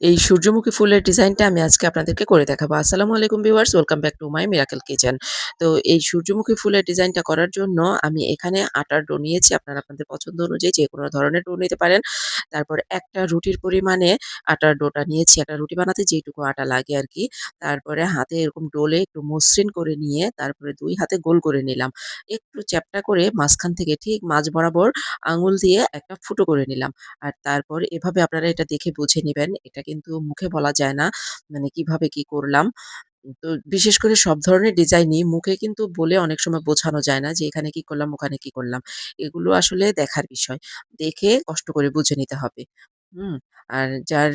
এই সূর্যমুখী ফুলের ডিজাইনটা আমি আজকে আপনাদেরকে করে দেখাবো। আসসালামু আলাইকুম viewers, welcome back to my miracle kitchen. তো এই সূর্যমুখী ফুলের ডিজাইনটা করার জন্য আমি এখানে আটার ডো নিয়েছি। আপনারা আপনাদের পছন্দ অনুযায়ী যেকোনো ধরনের ডো নিতে পারেন। তারপর একটা রুটির পরিমাণে আটার ডোটা নিয়েছি। একটা রুটি বানাতে যেইটুকু আটা লাগে আর কি তারপরে হাতে এরকম ডোলে একটু মসৃণ করে নিয়ে তারপরে দুই হাতে গোল করে নিলাম। একটু চ্যাপ্টা করে মাঝখান থেকে ঠিক মাঝ বরাবর আঙুল দিয়ে একটা ফুটো করে নিলাম। আর তারপর এভাবে আপনারা এটা দেখে বুঝে নেবেন এটা কিন্তু মুখে বলা যায় না। মানে কীভাবে কি করলাম। তো বিশেষ করে সব ধরনের ডিজাইনই মুখে কিন্তু বলে অনেক সময় বোঝানো যায় না যে এখানে কি করলাম, ওখানে কি করলাম। এগুলো আসলে দেখার বিষয়। দেখে কষ্ট করে বুঝে নিতে হবে। হুম? আর যার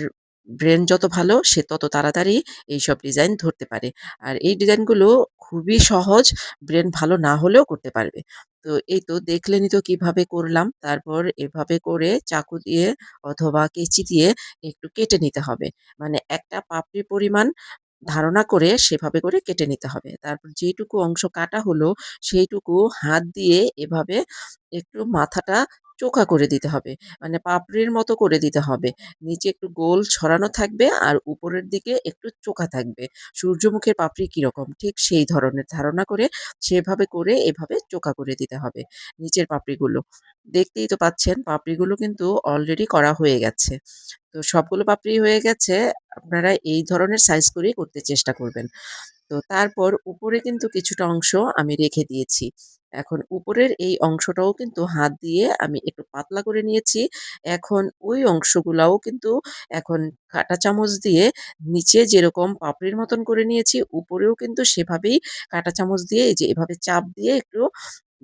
ব্রেন যত ভালো সে তত তাড়াতাড়ি এইসব ডিজাইন ধরতে পারে। আর এই ডিজাইনগুলো খুবই সহজ, ব্রেন ভালো না হলেও করতে পারবে। তো এই তো দেখলেনই তো কীভাবে করলাম। তারপর এভাবে করে চাকু দিয়ে অথবা কেচি দিয়ে একটু কেটে নিতে হবে। মানে একটা পাপড়ি পরিমাণ ধারণা করে সেভাবে করে কেটে নিতে হবে। তারপর যেইটুকু অংশ কাটা হলো সেইটুকু হাত দিয়ে এভাবে একটু মাথাটা চোখা করে দিতে হবে। মানে পাপড়ির মতো করে দিতে হবে। নিচে একটু গোল ছড়ানো থাকবে আর উপরের দিকে একটু চোখা থাকবে। সূর্যমুখীর পাপড়ি কীরকম ঠিক সেই ধরনের ধারণা করে সেভাবে করে এভাবে চোখা করে দিতে হবে নিচের পাপড়িগুলো। দেখতেই তো পাচ্ছেন পাপড়িগুলো কিন্তু অলরেডি করা হয়ে গেছে। তো সবগুলো পাপড়ি হয়ে গেছে। আপনারা এই ধরনের সাইজ করেই করতে চেষ্টা করবেন। তো তারপর উপরে কিন্তু কিছুটা অংশ আমি রেখে দিয়েছি। এখন উপরের এই অংশটাও কিন্তু হাত দিয়ে আমি একটু পাতলা করে নিয়েছি। এখন ওই অংশগুলাও কিন্তু এখন কাঁটা চামচ দিয়ে নিচে যেরকম পাপড়ির মতন করে নিয়েছি, উপরেও কিন্তু সেভাবেই কাঁটা চামচ দিয়ে এই যে এভাবে চাপ দিয়ে একটু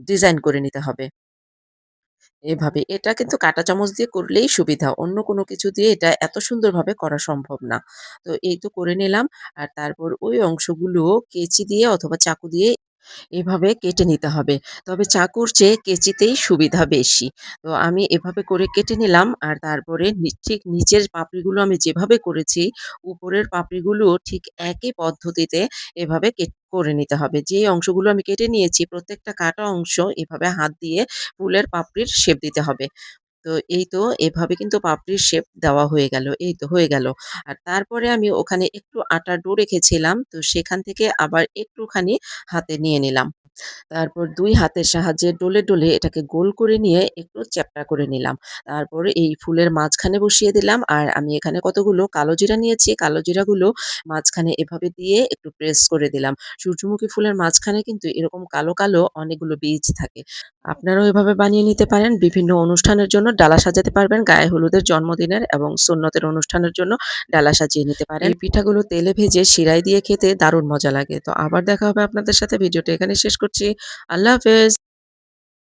ডিজাইন করে নিতে হবে। এভাবে। এটা কিন্তু কাঁটা চামচ দিয়ে করলেই সুবিধা। অন্য কোনো কিছু দিয়ে এটা এত সুন্দরভাবে করা সম্ভব না। তো এই তো করে নিলাম। আর তারপর ওই অংশগুলো কেচি দিয়ে অথবা চাকু দিয়ে এভাবে কেটে নিতে হবে। তবে চাকুর চেয়ে কেচিতেই সুবিধা বেশি। তো আমি এভাবে করে কেটে নিলাম আর তারপরে ঠিক নিচের পাপড়িগুলো আমি যেভাবে করেছি, উপরের পাপড়িগুলো ঠিক একই পদ্ধতিতে এভাবে কেট করে নিতে হবে। যে অংশগুলো আমি কেটে নিয়েছি, প্রত্যেকটা কাটা অংশ এভাবে হাত দিয়ে ফুলের পাপড়ির শেপ দিতে হবে। তো এই তো এভাবে কিন্তু পাপড়ির শেপ দেওয়া হয়ে গেল। এই তো হয়ে গেল। আর তারপরে আমি ওখানে একটু আটা ডো রেখেছিলাম। তো সেখান থেকে আবার একটুখানি হাতে নিয়ে নিলাম। তারপর দুই হাতের সাহায্যে ডলে, ডলে এটাকে গোল করে নিয়ে একটু চ্যাপ্টা করে নিলাম। তারপরে এই ফুলের মাঝখানে বসিয়ে দিলাম। আর আমি এখানে কতগুলো কালো জিরা নিয়েছি। কালো জিরাগুলো মাঝখানে এভাবে দিয়ে একটু প্রেস করে দিলাম। সূর্যমুখী ফুলের মাঝখানে কিন্তু এরকম কালো, কালো অনেকগুলো বীজ থাকে। আপনারাও এভাবে বানিয়ে নিতে পারেন। বিভিন্ন অনুষ্ঠানের জন্য ডালা সাজাতে পারবেন। গায়ে হলুদের, জন্মদিনের এবং সুন্নতের অনুষ্ঠানের জন্য ডালা সাজিয়ে নিতে পারেন। পিঠাগুলো তেলে ভেজে শিরায় দিয়ে খেতে দারুণ মজা লাগে। তো আবার দেখা হবে আপনাদের সাথে। ভিডিওটা এখানে শেষ করছি। আল্লাহ হাফেজ।